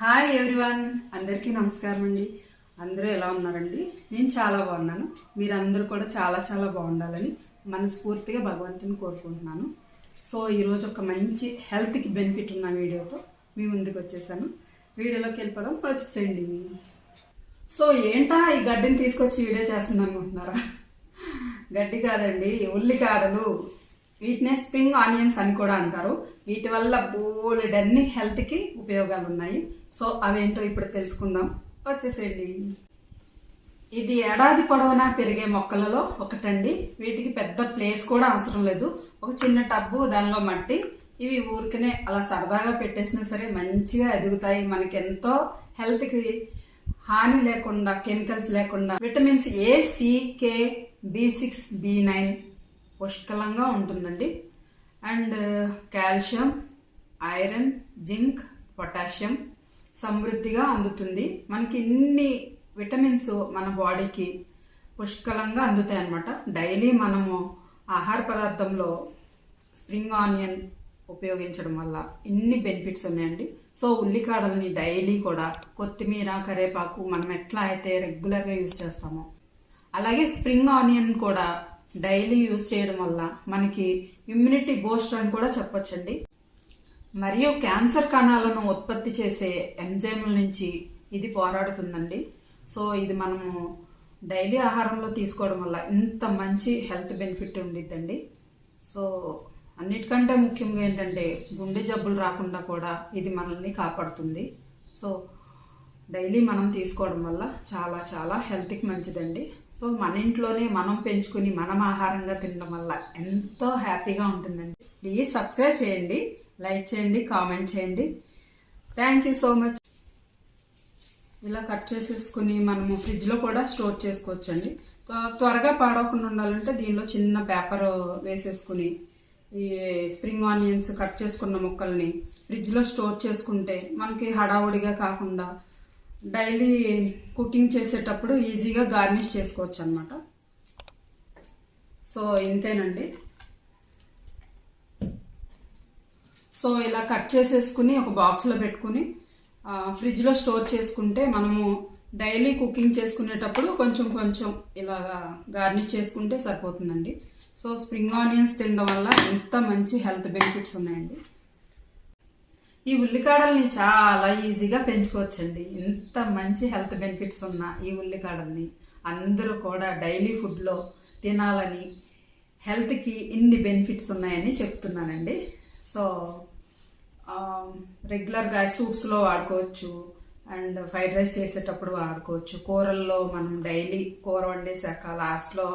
Hi everyone అందరికీ నమస్కారం అండి. అందరూ ఎలా ఉన్నారండి? నేను చాలా బాగున్నాను. మీరందరూ కూడా చాలా చాలా బాగుండాలని మనస్ఫూర్తిగా భగవంతుని కోరుకుంటున్నాను. సో ఈరోజు ఒక మంచి హెల్త్కి బెనిఫిట్ ఉన్న వీడియోతో మీ ముందుకు వచ్చేసాను. వీడియోలోకి వెళ్ళిపోదాం. వచ్చేసేయండి సో ఏంటా ఈ గడ్డిని తీసుకొచ్చి వీడియో చేస్తుంది అనుకుంటున్నారా? గడ్డి కాదండి ఉల్లికాడలు వీటినే స్ప్రింగ్ ఆనియన్స్ అని కూడా అంటారు. వీటి వల్ల బోలెడన్ని హెల్త్కి ఉపయోగాలు ఉన్నాయి సో అవేంటో ఇప్పుడు తెలుసుకుందాం. వచ్చేసేయండి. ఇది ఏడాది పొడవునా పెరిగే మొక్కలలో ఒకటండి. వీటికి పెద్ద ప్లేస్ కూడా అవసరం లేదు. ఒక చిన్న టబ్బు దానిలో మట్టి. ఇవి ఊరికనే అలా సరదాగా పెట్టేసినా సరే మంచిగా ఎదుగుతాయి. మనకి ఎంతో హెల్త్కి హాని లేకుండా కెమికల్స్ లేకుండా. Vitamins A C K B six B nine పుష్కలంగా ఉంటుందండి. And calcium iron zinc potassium. సమృద్ధిగా అందుతుంది. మనకి ఇన్ని విటమిన్స్ మన బాడీకి పుష్కలంగా అందుతాయి అన్నమాట డైలీ మనము ఆహార పదార్థంలో స్ప్రింగ్ ఆనియన్ ఉపయోగించడం వల్ల ఇన్ని బెనిఫిట్స్ ఉన్నాయండి. సో ఉల్లికాడల్ని డైలీ కూడా కొత్తిమీర కరేపాకు మనం ఎట్లా అయితే రెగ్యులర్గా యూజ్ చేస్తామో అలాగే స్ప్రింగ్ ఆనియన్ కూడా డైలీ యూజ్ చేయడం వల్ల మనకి ఇమ్యూనిటీ బూస్టర్ అని కూడా చెప్పొచ్చండి. మరియు క్యాన్సర్ కణాలను ఉత్పత్తి చేసే ఎంజైమ్ల నుంచి ఇది పోరాడుతుందండి. సో ఇది మనము డైలీ ఆహారంలో తీసుకోవడం వల్ల ఇంత మంచి హెల్త్ బెనిఫిట్ ఉండిద్దండి. సో అన్నిటికంటే ముఖ్యంగా ఏంటంటే గుండె జబ్బులు రాకుండా కూడా ఇది మనల్ని కాపాడుతుంది. సో డైలీ మనం తీసుకోవడం వల్ల చాలా చాలా హెల్త్కి మంచిదండి. సో మన ఇంట్లోనే మనం పెంచుకుని మనం ఆహారంగా తినడం వల్ల ఎంతో హ్యాపీగా ఉంటుందండి. ప్లీజ్ సబ్స్క్రైబ్ చేయండి. లైక్ చేయండి కామెంట్ చేయండి. థ్యాంక్ యూ సో మచ్ ఇలా కట్ చేసేసుకుని మనము ఫ్రిడ్జ్లో కూడా స్టోర్ చేసుకోవచ్చండి. త్వరగా పాడవకుండా ఉండాలంటే దీనిలో చిన్న పేపర్ వేసేసుకుని ఈ స్ప్రింగ్ ఆనియన్స్ కట్ చేసుకున్న ముక్కల్ని ఫ్రిడ్జ్లో స్టోర్ చేసుకుంటే మనకి హడావుడిగా కాకుండా డైలీ కుకింగ్ చేసేటప్పుడు ఈజీగా గార్నిష్ చేసుకోవచ్చు అనమాట సో ఇంతేనండి. సో ఇలా కట్ చేసేసుకుని ఒక బాక్స్లో పెట్టుకుని ఫ్రిడ్జ్లో స్టోర్ చేసుకుంటే మనము డైలీ కుకింగ్ చేసుకునేటప్పుడు కొంచెం కొంచెం ఇలాగా గార్నిష్ చేసుకుంటే సరిపోతుందండి. సో స్ప్రింగ్ ఆనియన్స్ తినడం వల్ల ఎంత మంచి హెల్త్ బెనిఫిట్స్ ఉన్నాయండి. ఈ ఉల్లికాడల్ని చాలా ఈజీగా పెంచుకోవచ్చండి. ఎంత మంచి హెల్త్ బెనిఫిట్స్ ఉన్న ఈ ఉల్లికాడల్ని అందరూ కూడా డైలీ ఫుడ్లో తినాలని హెల్త్కి ఇన్ని బెనిఫిట్స్ ఉన్నాయని చెప్తున్నానండి. సో రెగ్యులర్గా సూప్స్లో వాడుకోవచ్చు. అండ్ ఫ్రైడ్ రైస్ చేసేటప్పుడు వాడుకోవచ్చు. కూరల్లో మనం డైలీ కూర వండేసాక లాస్ట్లో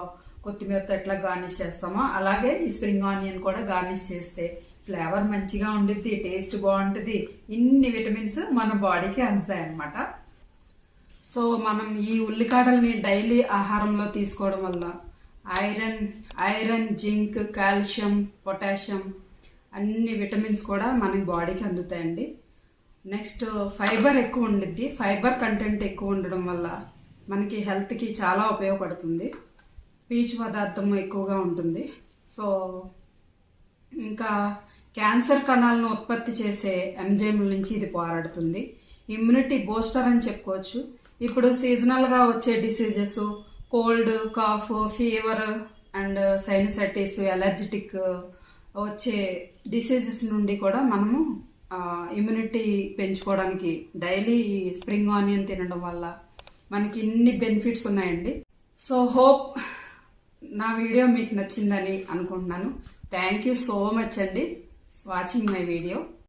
కొత్తిమీరతో ఎట్లా గార్నిష్ చేస్తామో అలాగే ఈ స్ప్రింగ్ ఆనియన్ కూడా గార్నిష్ చేస్తే ఫ్లేవర్ మంచిగా ఉండిద్ది టేస్ట్ బాగుంటుంది. ఇన్ని విటమిన్స్ మన బాడీకి అందుతాయి అన్నమాట సో మనం ఈ ఉల్లికాడల్ని డైలీ ఆహారంలో తీసుకోవడం వల్ల iron iron zinc calcium potassium అన్ని విటమిన్స్ కూడా మన బాడీకి అందుతాయండి. నెక్స్ట్ ఫైబర్ ఎక్కువ ఉండిద్ది. ఫైబర్ కంటెంట్ ఎక్కువ ఉండడం వల్ల మనకి హెల్త్కి చాలా ఉపయోగపడుతుంది. పీచు పదార్థం ఎక్కువగా ఉంటుంది. సో ఇంకా క్యాన్సర్ కణాలను ఉత్పత్తి చేసే ఎంజైముల నుంచి ఇది పోరాడుతుంది. ఇమ్యూనిటీ బూస్టర్ అని చెప్పుకోవచ్చు. ఇప్పుడు సీజనల్గా వచ్చే diseases cold cough fever and sinusitis allergic వచ్చే డిసీజెస్ నుండి కూడా మనము ఇమ్యూనిటీ పెంచుకోవడానికి డైలీ స్ప్రింగ్ ఆనియన్ తినడం వల్ల మనకి ఇన్ని బెనిఫిట్స్ ఉన్నాయండి. సో హోప్ నా వీడియో మీకు నచ్చిందని అనుకుంటున్నాను. థ్యాంక్ యూ సో మచ్ అండి. Watching my video